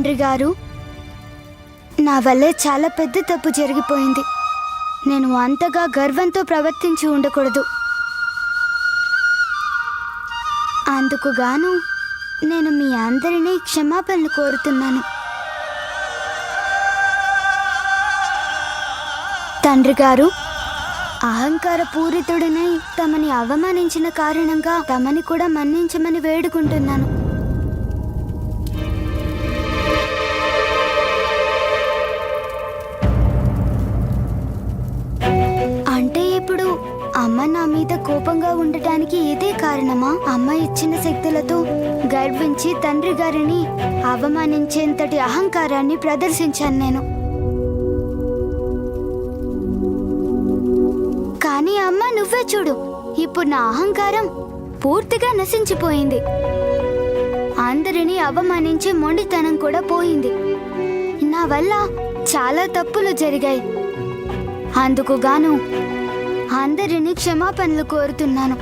తండ్రి గారు నా వల్లే చాలా పెద్ద తప్పు జరిగిపోయింది. నేను అంతగా గర్వంతో ప్రవర్తించి ఉండకూడదు. అందుకు గాను నేను మీ అందరినీ క్షమాపణలు కోరుతున్నాను. తండ్రి గారు అహంకార పూరితుడినై తమని అవమానించిన కారణంగా తమని కూడా మన్నించమని వేడుకుంటున్నాను. అమ్మ నా మీద కోపంగా ఉండటానికి ఇదే కారణమా? అమ్మ ఇచ్చిన శక్తులతో గర్వించి తండ్రి గారిని అవమానించేంతటి అహంకారాన్ని ప్రదర్శించాను నేను. కానీ అమ్మ నువ్వే చూడు ఇప్పుడు నా అహంకారం పూర్తిగా నశించిపోయింది. అందరినీ అవమానించే మొండితనం కూడా పోయింది. నా వల్ల చాలా తప్పులు జరిగాయి. అందుకు గాను అందరినీ క్షమాపణలు కోరుతున్నాను.